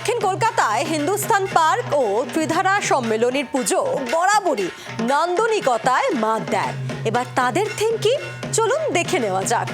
দক্ষিণ কলকাতায় হিন্দুস্তান পার্ক ও ত্রিধারা সম্মেলনের পুজো বরাবরই নান্দনিকতায় মাত দেয়। এবার তাদের থিম কি? চলুন দেখে নেওয়া যাক।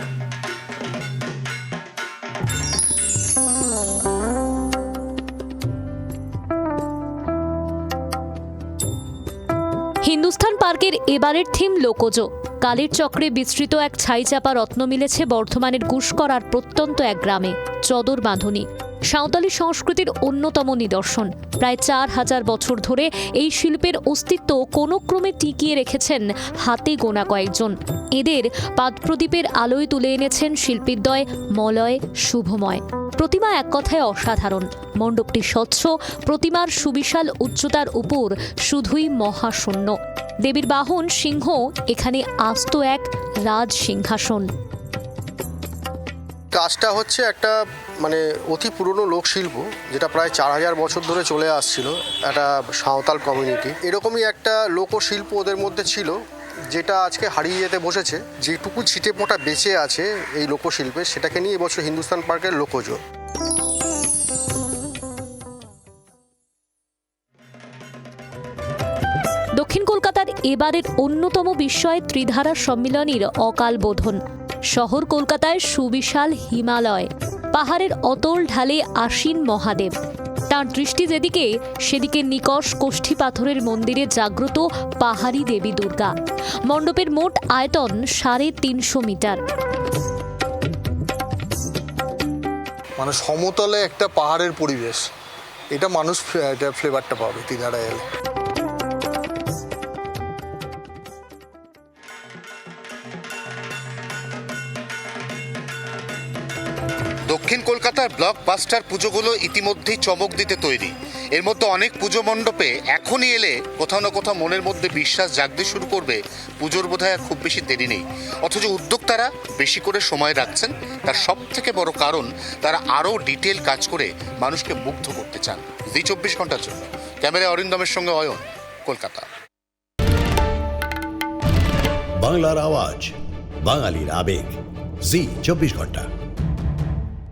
হিন্দুস্থান পার্কের এবারের থিম লোকজ। কালের চক্রে বিস্তৃত এক ছাইচাপা রত্ন মিলেছে বর্ধমানের গুসকরার প্রত্যন্ত এক গ্রামে, চদর বাঁধনি। সাঁওতালি সংস্কৃতির অন্যতম নিদর্শন। প্রায় চার হাজার বছর ধরে এই শিল্পের অস্তিত্ব কোনো ক্রমে টিকিয়ে রেখেছেন হাতে গোনা কয়েকজন। এদের পাদপ্রদীপের আলোয় তুলে এনেছেন শিল্পীদ্বয় মলয় শুভময়। প্রতিমা এক কথায় অসাধারণ। মণ্ডপটি স্বচ্ছ, প্রতিমার সুবিশাল উচ্চতার উপর শুধুই মহাশূন্য। দেবীর বাহন সিংহ, এখানে আস্ত এক রাজ সিংহাসন। কাজটা হচ্ছে একটা মানে অতি পুরনো লোকশিল্প, যেটা প্রায় চার হাজার বছর ধরে চলে আসছিল, একটা সাঁওতাল কমিউনিটি এরকমই একটা লোকশিল্প ওদের মধ্যে ছিল, যেটা আজকে হারিয়ে যেতে বসেছে। যেটুকু ছিটে পোটা বেঁচে আছে এই লোকশিল্পে, সেটাকে নিয়ে এবছর হিন্দুস্তান পার্কের লোকজ। দক্ষিণ কলকাতার এবারের অন্যতম বিস্ময় ত্রিধারা সম্মিলনীর অকাল বোধন। শহর কলকাতায় সুবিশাল হিমালয়। পাহাড়ের অতল ঢালে আসীন মহাদেব। তার দৃষ্টি যেদিকে, সেদিকে নিকষ কোষ্ঠী পাথরের মন্দিরে জাগ্রত পাহাড়ি দেবী দুর্গা। মণ্ডপের মোট আয়তন সাড়ে তিনশো মিটার। মানে সমতলে একটা পাহাড়ের পরিবেশ। এটা মানুষ ফ্লেভারটা পাবে তিনারা এলে। দক্ষিণ কলকাতার ব্লকবাস্টার পুজোগুলো ইতিমধ্যেই চমক দিতে তৈরি। এর মধ্যে অনেক পুজো মণ্ডপে এখনই এলে কোথাও না কোথাও মনের মধ্যে বিশ্বাস জাগতে শুরু করবে পুজোর বোধহয় খুব বেশি দেরি নেই। অথচ উদ্যোক্তারা বেশি করে সময় রাখছেন, তার সব থেকে বড় কারণ তারা আরও ডিটেল কাজ করে মানুষকে মুগ্ধ করতে চান। জি চব্বিশ ঘণ্টার জন্য। ক্যামেরায় অরিন্দমের সঙ্গে অয়ন, কলকাতা। বাংলার আওয়াজ, বাঙালির আবেগ। জি চব্বিশ ঘণ্টা।